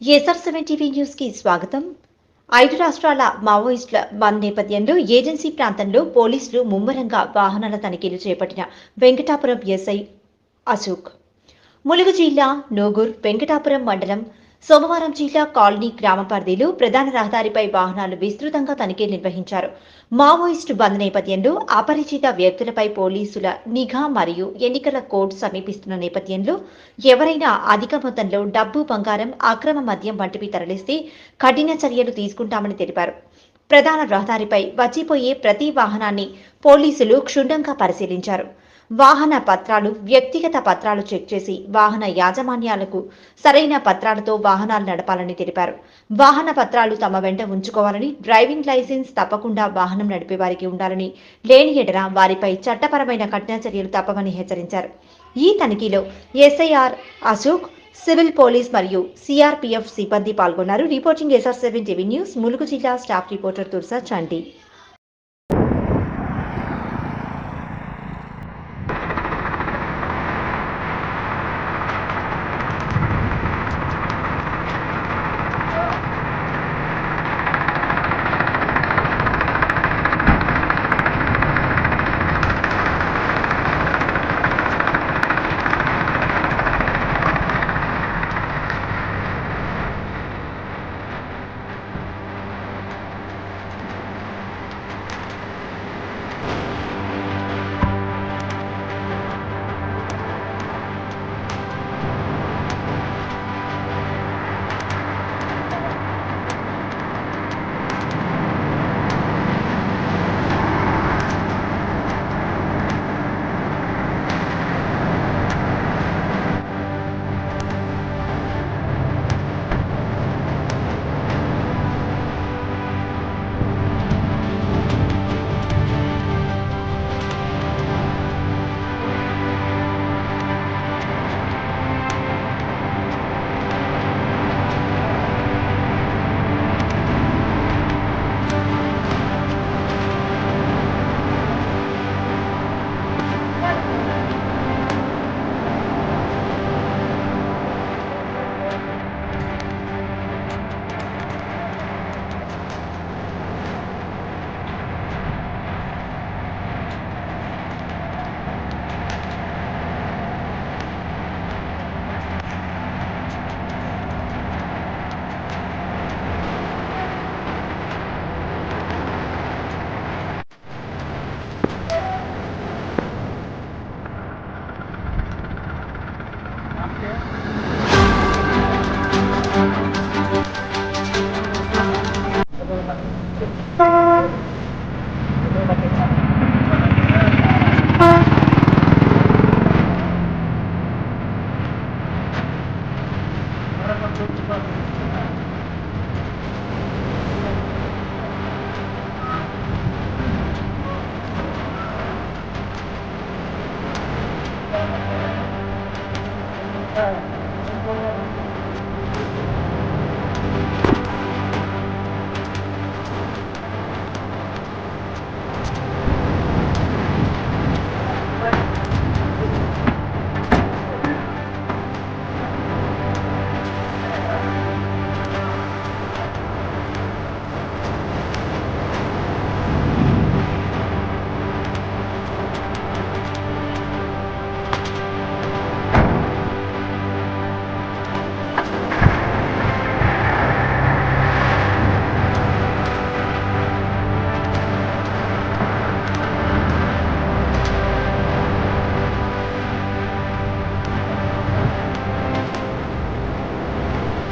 SR seven TV న్యూస్కి స్వాగతం. ఐదు రాష్ట్రాల మావోయిస్టుల బంద్ నేపథ్యంలో ఏజెన్సీ ప్రాంతంలో పోలీసులు ముమ్మరంగా వాహనాల తనిఖీలు చేపట్టిన వెంకటాపురం ఎస్ఐ అశోక్. ములుగు జిల్లా నోగూర్ వెంకటాపురం మండలం సోమవారం జిల్లా కాలనీ గ్రామ పరిధిలో ప్రధాన రహదారిపై వాహనాలు విస్తృతంగా తనిఖీలు నిర్వహించారు. మావోయిస్టు బంద్ నేపథ్యంలో అపరిచిత వ్యక్తులపై పోలీసుల నిఘా మరియు ఎన్నికల కోడ్ సమీపిస్తున్న నేపథ్యంలో ఎవరైనా అధిక మొత్తంలో డబ్బు బంగారం అక్రమ మద్యం వంటివి తరలిస్తే కఠిన చర్యలు తీసుకుంటామని తెలిపారు. ప్రధాన రహదారిపై వచ్చిపోయే ప్రతి వాహనాన్ని పోలీసులు క్షుణ్ణంగా పరిశీలించారు. వాహన పత్రాలు వ్యక్తిగత పత్రాలు చెక్ చేసి వాహన యాజమాన్యాలకు సరైన పత్రాలతో వాహనాలు నడపాలని తెలిపారు. వాహన పత్రాలు తమ వెంట ఉంచుకోవాలని డ్రైవింగ్ లైసెన్స్ తప్పకుండా వాహనం నడిపే వారికి ఉండాలని లేని ఎడల వారిపై చట్టపరమైన కఠిన చర్యలు తప్పవని హెచ్చరించారు. ఈ తనిఖీలో ఎస్ఐఆర్ అశోక్ సివిల్ పోలీస్ మరియు సిఆర్పిఎఫ్ సిబ్బంది పాల్గొన్నారు. Reporting SR seven TV news Mulugu జిల్లా స్టాఫ్ రిపోర్టర్ తుర్సా చండి. ờ